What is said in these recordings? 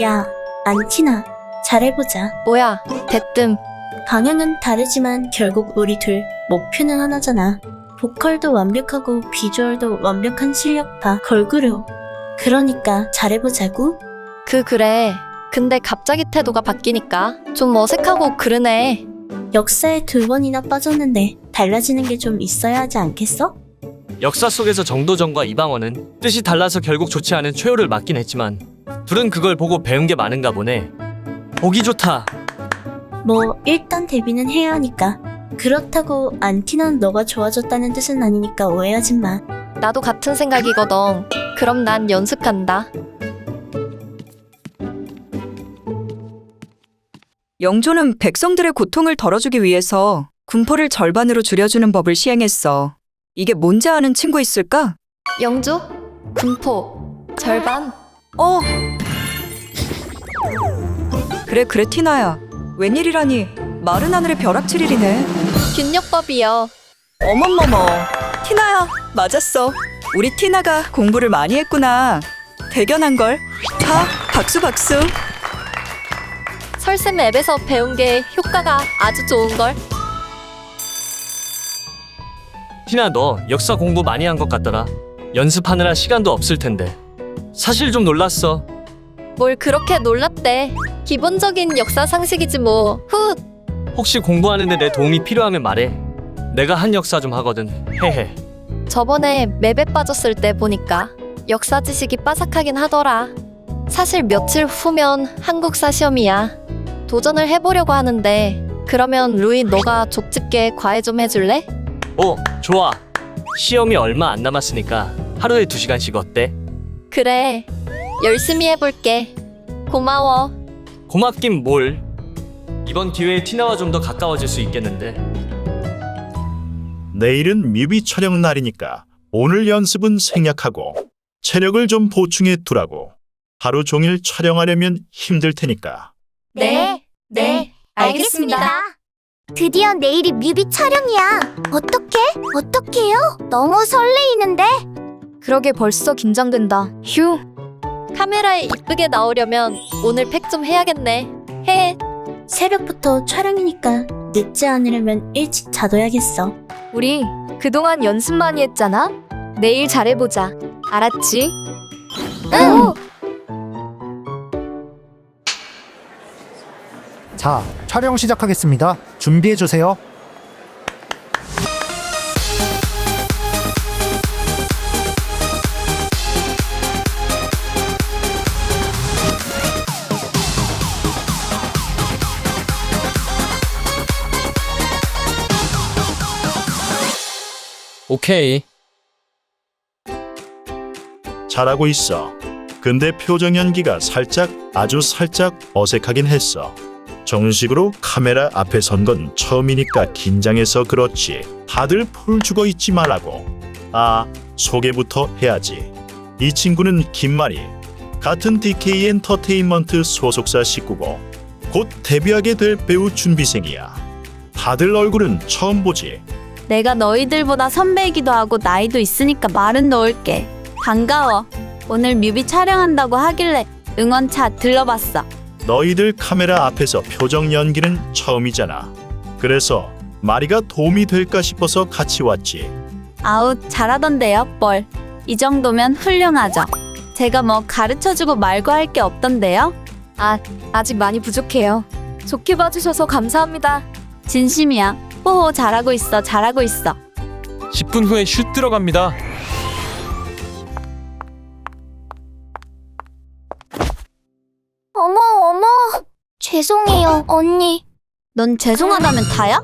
야, 안티나, 잘해보자. 뭐야, 대뜸. 방향은 다르지만 결국 우리 둘 목표는 하나잖아. 보컬도 완벽하고 비주얼도 완벽한 실력파 걸그룹. 그러니까 잘해보자고. 그, 그래. 근데 갑자기 태도가 바뀌니까 좀 어색하고 그러네. 역사에 두 번이나 빠졌는데 달라지는 게 좀 있어야 하지 않겠어? 역사 속에서 정도전과 이방원은 뜻이 달라서 결국 좋지 않은 최후를 맞긴 했지만 둘은 그걸 보고 배운 게 많은가 보네. 보기 좋다. 뭐 일단 데뷔는 해야 하니까. 그렇다고 안티나는 너가 좋아졌다는 뜻은 아니니까 오해하지 마. 나도 같은 생각이거든. 그럼 난 연습한다. 영조는 백성들의 고통을 덜어주기 위해서 군포를 절반으로 줄여주는 법을 시행했어. 이게 뭔지 아는 친구 있을까? 영조? 군포. 절반? 어. 그래 그래 티나야. 웬일이라니 마른 하늘의 벼락칠일이네. 균역법이요. 어머머머. 티나야 맞았어. 우리 티나가 공부를 많이 했구나. 대견한 걸. 자 박수 박수. 설쌤 앱에서 배운 게 효과가 아주 좋은 걸. 티나 너 역사 공부 많이 한 것 같더라. 연습하느라 시간도 없을 텐데. 사실 좀 놀랐어. 뭘 그렇게 놀랍대. 기본적인 역사 상식이지 뭐. 훗. 혹시 공부하는데 내 도움이 필요하면 말해. 내가 한 역사 좀 하거든. 헤헤. 저번에 맵에 빠졌을 때 보니까 역사 지식이 빠삭하긴 하더라. 사실 며칠 후면 한국사 시험이야. 도전을 해보려고 하는데 그러면 루이 너가 족집게 과외 좀 해줄래? 어, 좋아. 시험이 얼마 안 남았으니까 하루에 두 시간씩 어때? 그래. 열심히 해볼게. 고마워. 고맙긴 뭘. 이번 기회에 티나와 좀 더 가까워질 수 있겠는데. 내일은 뮤비 촬영 날이니까 오늘 연습은 생략하고 체력을 좀 보충해 두라고. 하루 종일 촬영하려면 힘들 테니까. 네, 네, 알겠습니다. 드디어 내일이 뮤비 촬영이야. 어떡해? 어떡해요? 너무 설레이는데? 그러게 벌써 긴장된다. 휴. 카메라에 이쁘게 나오려면 오늘 팩 좀 해야겠네. 해. 새벽부터 촬영이니까 늦지 않으려면 일찍 자둬야겠어. 우리 그동안 연습 많이 했잖아. 내일 잘해보자. 알았지? 응. 자, 촬영 시작하겠습니다. 준비해 주세요. 오케이. 잘하고 있어. 근데 표정 연기가 살짝 아주 살짝 어색하긴 했어. 정식으로 카메라 앞에 선 건 처음이니까 긴장해서 그렇지. 다들 풀 죽어 있지 말라고. 아, 소개부터 해야지. 이 친구는 김만희. 같은 DK 엔터테인먼트 소속사 식구고 곧 데뷔하게 될 배우 준비생이야. 다들 얼굴은 처음 보지. 내가 너희들보다 선배이기도 하고 나이도 있으니까 말은 넣을게. 반가워. 오늘 뮤비 촬영한다고 하길래 응원차 들러봤어. 너희들 카메라 앞에서 표정 연기는 처음이잖아. 그래서 마리가 도움이 될까 싶어서 같이 왔지. 아우 잘하던데요, 뻘. 이 정도면 훌륭하죠. 제가 뭐 가르쳐주고 말고 할 게 없던데요? 아, 아직 많이 부족해요. 좋게 봐주셔서 감사합니다. 진심이야. 호호 잘하고 있어, 잘하고 있어. 10분 후에 슛 들어갑니다. 어머, 어머. 죄송해요, 언니. 넌 죄송하다면 다야?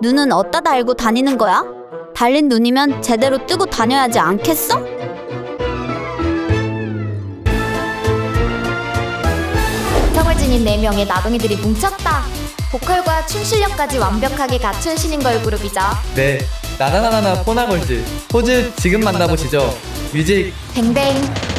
눈은 어디다 달고 다니는 거야? 달린 눈이면 제대로 뜨고 다녀야지 않겠어? 성을 지닌 4명의 나동이들이 뭉쳤다. 보컬과 춤 실력까지 완벽하게 갖춘 신인 걸그룹이죠. 네, 나나나나나 포나걸즈 포즈 지금 만나보시죠. 뮤직 뱅뱅